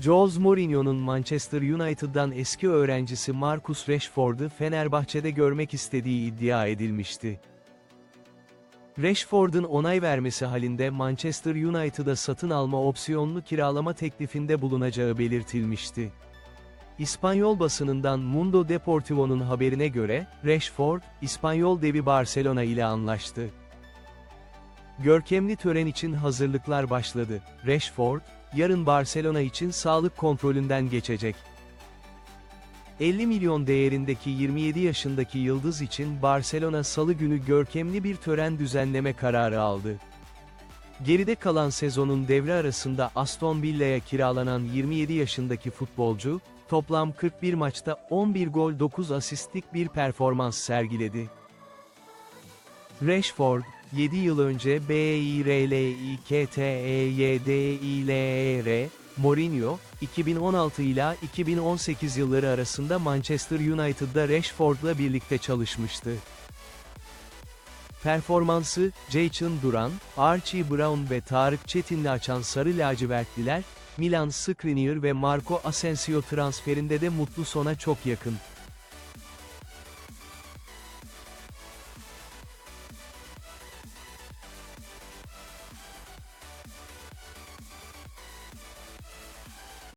Jose Mourinho'nun Manchester United'dan eski öğrencisi Marcus Rashford'u Fenerbahçe'de görmek istediği iddia edilmişti. Rashford'un onay vermesi halinde Manchester United'a satın alma opsiyonlu kiralama teklifinde bulunacağı belirtilmişti. İspanyol basınından Mundo Deportivo'nun haberine göre, Rashford, İspanyol devi Barcelona ile anlaştı. Görkemli tören için hazırlıklar başladı. Rashford, yarın Barcelona için sağlık kontrolünden geçecek. 50 milyon değerindeki 27 yaşındaki yıldız için Barcelona salı günü görkemli bir tören düzenleme kararı aldı. Geride kalan sezonun devre arasında Aston Villa'ya kiralanan 27 yaşındaki futbolcu, toplam 41 maçta 11 gol 9 asistlik bir performans sergiledi. Rashford, 7 yıl önce E BIRLİKTEYDİLER, Mourinho, 2016 ila 2018 yılları arasında Manchester United'da Rashford'la birlikte çalışmıştı. Performansı, Jason Duran, Archie Brown ve Tarık Çetin'le açan Sarı Lacivertliler, Milan Skriniar ve Marco Asensio transferinde de mutlu sona çok yakın.